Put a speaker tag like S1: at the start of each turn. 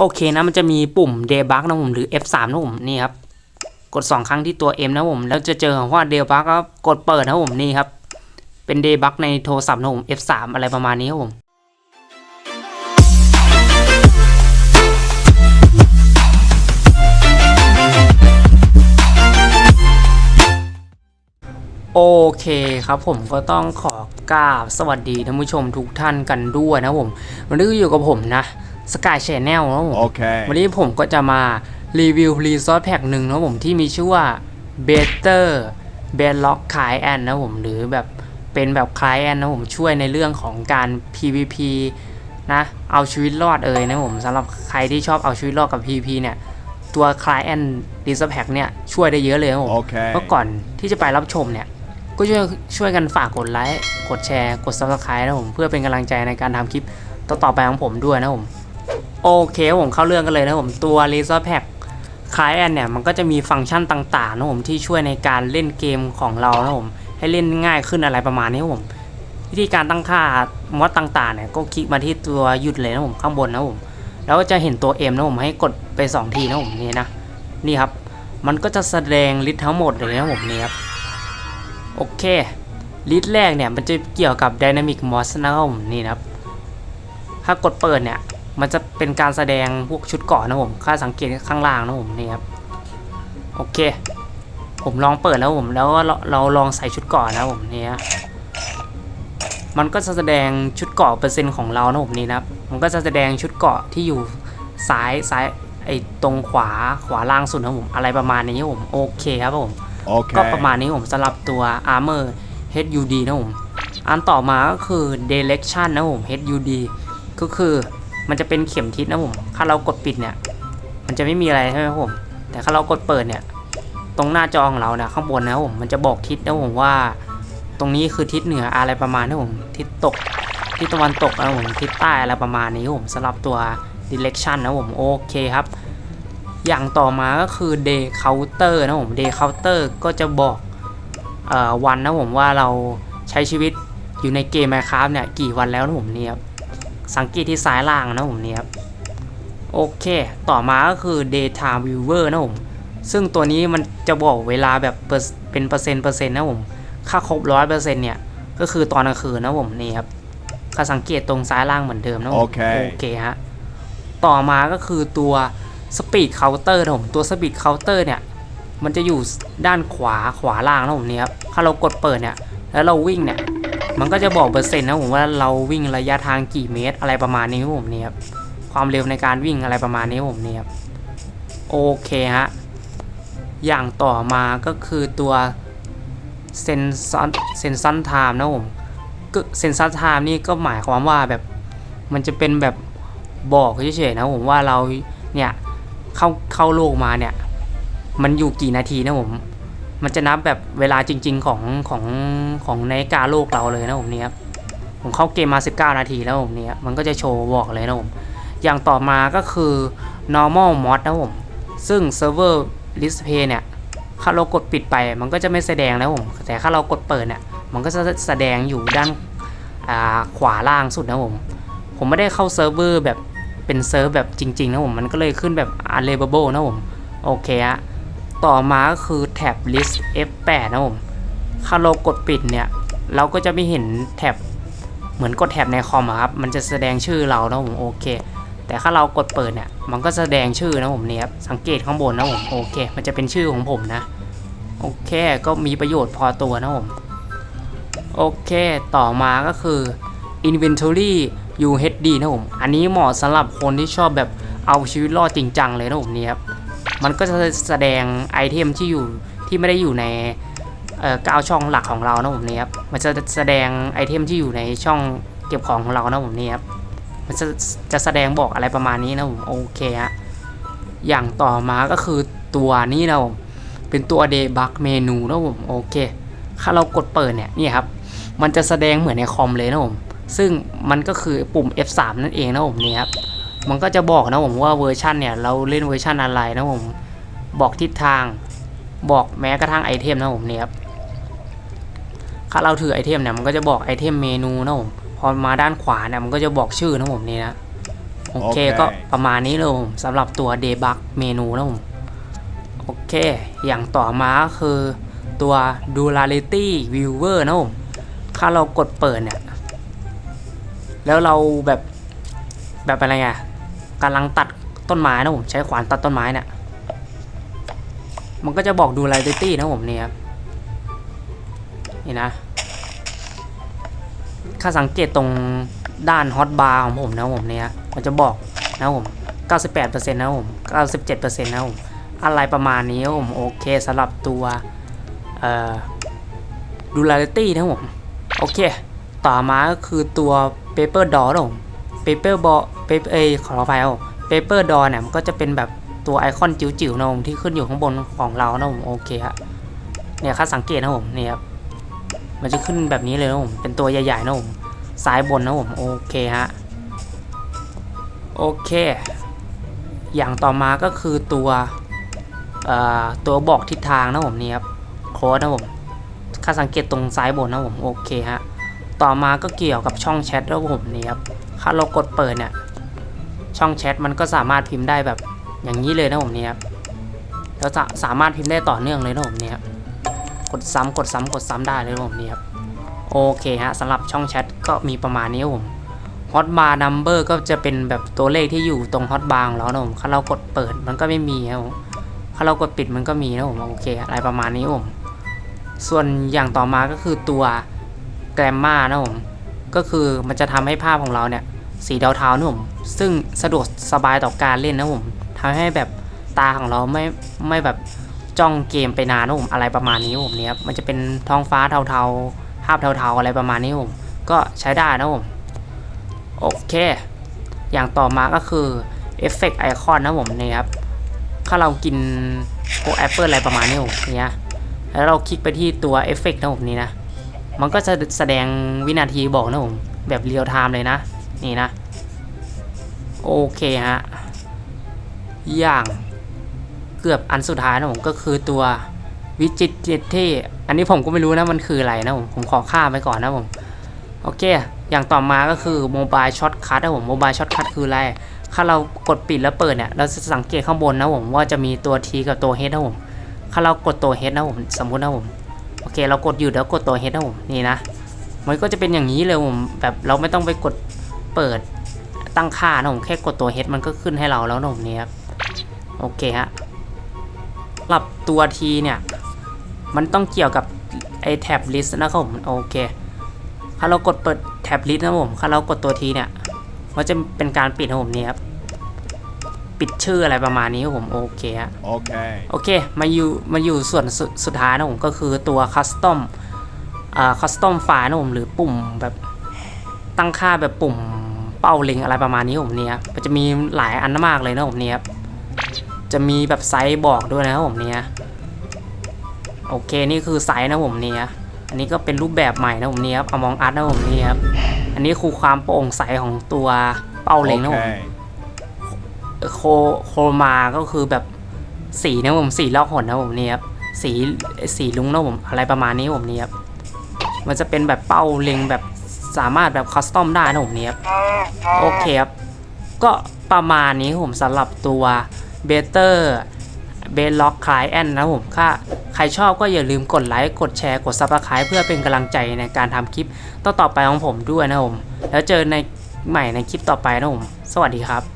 S1: โอเคนะมันจะมีปุ่ม debug นะผมหรือ F3 นะผมนี่ครับกด 2 ครั้งที่ตัว M นะผมแล้วจะเจอคำว่า debug ก็กดเปิดนะผมนี่ครับเป็น debug ในโทรศัพท์นะผม F3 อะไรประมาณนี้ครับผมโอเคครับผมก็ต้องขอกราบสวัสดีท่านผู้ชมทุกท่านกันด้วยนะผมวันนี้ก็อยู่กับผมนะ Sky Channel นะผม
S2: Okay.
S1: วันนี้ผมก็จะมารีวิวรีซอสแพ็กหนึ่งนะผมที่มีชื่อว่า Better Bedrock Client นะผมหรือแบบเป็นแบบ Client นะผมช่วยในเรื่องของการ PVP นะเอาชีวิตรอดเอ่ยนะผมสำหรับใครที่ชอบเอาชีวิตรอดกับ PVP เนี่ยตัว Client r e s o r c e Pack เนี่ยช่วยได้เยอะเลยนะผม
S2: โอเค
S1: เมื่อก่อนที่จะไปรับชมเนี่ยก็ช่วยช่วยกันฝากกดไลค์ กดแชร์ กด subscribe นะผม เพื่อเป็นกำลังใจในการทำคลิปต่อๆไปของผมด้วยนะผม โอเคผมเข้าเรื่องกันเลยนะผมตัว Laser Pack คล้ายแอนเนี่ยมันก็จะมีฟังก์ชันต่างๆนะผมที่ช่วยในการเล่นเกมของเรานะผมให้เล่นง่ายขึ้นอะไรประมาณนี้นะผมวิธีการตั้งค่ามอดต่างๆเนี่ยก็คลิกมาที่ตัวหยุดเลยนะผมข้างบนนะผมแล้วก็จะเห็นตัว M นะผมให้กดไป 2 ทีนะผมนี่นะนี่ครับ มันก็จะแสดงลิสต์ทั้งหมดเลยนะผมนี่ครับโอเคลิสต์แรกเนี่ยมันจะเกี่ยวกับ Dynamic m o d นะครับผมนี่นะครับถ้ากดเปิดเนี่ย มันจะเป็นการแสดงพวกชุดเกราะนะผม ค่าสังเกตข้างล่างนะผมนี่ครับ โอเค ผมลองเปิดแล้วผม แล้วก็เราเราลองใส่ชุดเกราะนะผมนี่นะมันก็จะแสดงชุดเกราะเปอร์เซ็นต์ของเรานะผมนี่นะครับ มันก็จะแสดงชุดเกราะที่อยู่ซ้ายซ้ายไอ้ตรงขวาขวาล่างสุดนะผม อะไรประมาณนี้ครับผมโอเคครับผมก็
S2: Okay.
S1: ประมาณนี้ผมสำหรับตัว armor HUD นะผม อันต่อมาก็คือ direction นะผม HUD ก็คือ มันจะเป็นเข็มทิศนะผมถ้าเรากดปิดเนี่ย มันจะไม่มีอะไรใช่ไหมผม แต่ถ้าเรากดเปิดเนี่ย ตรงหน้าจอของเราเนี่ยข้างบนนะผม มันจะบอกทิศนะผมว่า ตรงนี้คือทิศเหนืออะไรประมาณนี้ผม ทิศตก ทิศตะวันตกนะผม ทิศใต้อะไรประมาณนี้ผมสำหรับตัว direction นะผมโอเคครับ อย่างต่อมาก็คือ day counter นะผม day counter ก็จะบอกออวันนะผมว่าเราใช้ชีวิตอยู่ในเกม Minecraft เนี่ยกี่วันแล้วนะผมเนี่ยครับ สังเกตที่ซ้ายล่างนะผมเนี่ยครับโอเค ต่อมาก็คือ daytime viewer นะผม ซึ่งตัวนี้มันจะบอกเวลาแบบเปอร์เป็นเปอร์เซ็นต์เปอร์เซ็นต์นะผม ค่าครบร้อยเปอร์เซ็นต์เนี่ย ก็คือตอนกลางคืนนะผมนี่ครับก็สังเกตตรงซ้ายล่างเหมือนเดิมนะผม
S2: โอเค
S1: โอเคฮะ ต่อมาก็คือตัว speed counter นะผม ตัว speed counter เนี่ย มันจะอยู่ด้านขวาขวาล่างนะผมเนี่ยครับ ถ้าเรากดเปิดเนี่ย แล้วเราวิ่งเนี่ย มันก็จะบอกเปอร์เซ็นต์นะผมว่าเราวิ่งระยะทางกี่เมตรอะไรประมาณนี้ครับผมเนี่ยครับความเร็วในการวิ่งอะไรประมาณนี้ครับผมเนี่ยครับโอเคฮะอย่างต่อมาก็คือตัวเซนซันเซนซันไทม์นะผมก็เซนซันไทม์นี่ก็หมายความว่าแบบมันจะเป็นแบบบอกเฉยๆนะผมว่าเราเนี่ยเข้าเข้าโลกมาเนี่ยมันอยู่กี่นาทีนะผม มันจะนับแบบเวลาจริง ๆ ของของของในาฬิกาโลกเราเลยนะผมเนี่ยครับผมเข้าเกมมา 19 นาทีแล้วผมเนี่ยมันก็จะโชว์บอกเลยนะผมอย่างต่อมาก็คือ normal mod นะผมซึ่ง server display เนี่ยถ้าเรากดปิดไปมันก็จะไม่แสดงนะผมแต่ถ้าเรากดเปิดเนี่ยมันก็จะแสดงอยู่ด้านาขวาล่างสุดนะผมผมไม่ได้เข้าเซิร์ฟเวอร์แบบเป็นเซิร์ฟแบบจริงๆนะผมมันก็เลยขึ้นแบบ unavailable นะผมโอเคฮะ ต่อมาก็คือแท็บ list F8 นะผมถ้าเรากดปิดเนี่ย เราก็จะไม่เห็นแท็บเหมือนกดแท็บในคอมครับ มันจะแสดงชื่อเรานะผมโอเค แต่ถ้าเรากดเปิดเนี่ย มันก็แสดงชื่อนะผมเนี่ยครับ สังเกตข้างบนนะผมโอเค มันจะเป็นชื่อของผมนะ โอเค ก็มีประโยชน์พอตัวนะผม โอเค ต่อมาก็คือ inventory UHD นะผม อันนี้เหมาะสำหรับคนที่ชอบแบบเอาชีวิตรอดจริงจังเลยนะผมเนี่ยครับ มันก็จะแสดงไอเทมที่อยู่ที่ไม่ได้อยู่ในเก้าช่องหลักของเรานะผมนี่ครับ มันจะแสดงไอเทมที่อยู่ในช่องเก็บของของเรานะผมนี่ครับ มันจะจะแสดงบอกอะไรประมาณนี้นะผมโอเคฮะ อย่างต่อมาก็คือตัวนี้นะผมเป็นตัว debug เมนูนะผมโอเค ถ้าเรากดเปิดเนี่ยนี่ครับ มันจะแสดงเหมือนในคอมเลยนะผม ซึ่งมันก็คือปุ่ม F3 นั่นเองนะผมนี่ครับ มันก็จะบอกนะผมว่าเวอร์ชันเนี่ยเราเล่นเวอร์ชันอะไรนะผมบอกทิศทางบอกแม้กระทั่งไอเทมนะผมเนี่ยครับถ้าเราถือไอเทมเนี่ยมันก็จะบอกไอเทมเมนูนะผมพอมาด้านขวาเนี่ยมันก็จะบอกชื่อนะผมนี่นะโอโอเค
S2: โอเค
S1: ก็ประมาณนี้เลยผมสำหรับตัว debug เมนูนะผมโอเค อย่างต่อมาก็คือตัว duality viewer นะผมถ้าเรากดเปิดเนี่ย แล้วเราแบบแบบอะไรไง กำลังตัดต้นไม้นะผมใช้ขวานตัดต้นไม้เนี่ยมันก็จะบอก duality นะผมเนี่ยครับนี่นะถ้าสังเกตตรงด้านฮอตบาร์ของผมนะผมเนี่ยมันจะบอกนะผม 98%นะผม 97%นะผม อะไรประมาณนี้นะผมโอเคสำหรับตัวเอ่อ duality นะผม โอเค ต่อมาก็คือตัว paper door นะผม paper ball paper เอยขออภัยครับผม paper door เนี่ยมันก็จะเป็นแบบตัวไอคอนจิ๋วๆนะผมที่ขึ้นอยู่ข้างบนของเรานะผมโอเคฮะเนี่ยค่าสังเกตนะผมเนี่ยครับมันจะขึ้นแบบนี้เลยนะผมเป็นตัวใหญ่ๆนะผมซ้ายบนนะผมโอเคฮะโอเค อย่างต่อมาก็คือตัวเอ่อตัวบอกทิศทางนะผมเนี่ยครับโค้ดนะผมค่าสังเกตตรงซ้ายบนนะผมโอเคฮะต่อมาก็เกี่ยวกับช่องแชทนะผมเนี่ยครับ ถ้าเรากดเปิดเนี่ย ช่องแชทมันก็สามารถพิมพ์ได้แบบอย่างนี้เลยนะผมเนี่ยครับแล้วจะสามารถพิมพ์ได้ต่อเนื่องเลยนะผมเนี่ยครับกดซ้ำกดซ้ำกดซ้ำได้เลยนะผมเนี่ยครับโอเคฮะสำหรับช่องแชทก็มีประมาณนี้ครับผมฮอตบาร์นัมเบอร์ก็จะเป็นแบบตัวเลขที่อยู่ตรงฮอตบาร์ของเรานะผมถ้าเรากดเปิดมันก็ไม่มีครับผมถ้าเรากดปิดมันก็มีนะผมโอเคอะไรประมาณนี้ผมส่วนอย่างต่อมาก็คือตัวแกรมมานะผมก็คือมันจะทำให้ภาพของเราเนี่ย สีเทาๆนะผมซึ่งสะดวกสบายต่อการเล่นนะผมทำให้แบบตาของเราไม่ไม่แบบจ้องเกมไปนานนะผมอะไรประมาณนี้ผมเนี่ยครับมันจะเป็นท้องฟ้าเทาๆ ภาพเทาๆอะไรประมาณนี้ผมก็ใช้ได้นะผมโอเค อย่างต่อมาก็คือเอฟเฟกต์ไอคอนนะผมเนี่ยครับถ้าเรากินพวกแอปเปิลอะไรประมาณนี้ผมเนี่ยแล้วเราคลิกไปที่ตัวเอฟเฟกต์นะผมนี่นะมันก็จะแสดงวินาทีบอกนะผมแบบเรียลไทม์เลยนะ นี่นะ โอเคฮะ อย่างเกือบอันสุดท้ายนะผมก็คือตัววิจิตเจเทอันนี้ผมก็ไม่รู้นะมันคืออะไรนะผม ผมขอข้ามไปก่อนนะผม โอเค อย่างต่อมาก็คือโมบายช็อตคัทนะผมโมบายช็อตคัทคืออะไร ถ้าเรากดปิดแล้วเปิดเนี่ย เราจะสังเกตข้างบนนะผมว่าจะมีตัว T กับตัว H นะผม ถ้าเรากดตัว H นะผม สมมุตินะผม โอเค เรากดอยู่แล้วกดตัว H นะผม นี่นะ มันก็จะเป็นอย่างนี้เลยผม แบบเราไม่ต้องไปกด เปิดตั้งค่านะผมแค่กดตัว H มันก็ขึ้นให้เราแล้วนะผมเนี่ยครับโอเคฮะสำหรับตัว T เนี่ย มันต้องเกี่ยวกับไอ้แท็บลิสต์นะครับผมโอเคถ้าเรากดเปิดแท็บลิสต์นะผมถ้าเรากดตัว T เนี่ยมันจะเป็นการปิดนะผมเนี่ยครับปิดชื่ออะไรประมาณนี้ครับผมโอเคฮะ
S2: Okay.
S1: โอเคมาอยู่มาอยู่ส่วนสุดสุดท้ายนะผมก็คือตัว custom อ่า custom file นะผมหรือปุ่มแบบตั้งค่าแบบปุ่ม เป้าเล็งอะไรประมาณนี้ผมเนี่ยมันจะมีหลายอันมากเลยนะผมเนี่ยจะมีแบบไซส์บอกด้วยนะครับผมเนี่ยโอเคนี่คือไซส์นะผมเนี่ยอันนี้ก็เป็นรูปแบบใหม่นะผมเนี่ยครับ Among Us นะผมเนี่ยครับอันนี้คือความโปร่งใสของตัวเป้าเล็งนะผม
S2: Okay.
S1: โคโคมาก็คือแบบสีนะผมสีลอกหนนะผมเนี่ยครับสีสีลุงนะผมอะไรประมาณนี้ผมเนี่ยครับมันจะเป็นแบบเป้าเล็งแบบ สามารถแบบคัสตอมได้นะผมเนี่ยครับโอเคครับ ก็ประมาณนี้ผมสำหรับตัว Better b e l o c k Client นะผมถ้าใครชอบก็อย่าลืมกดไลค์ กดแชร์ กด Subscribe เพื่อเป็นกำลังใจในการทำคลิปต่อๆไปของผมด้วยนะผม แล้วเจอในใหม่ในคลิปต่อไปนะผม สวัสดีครับ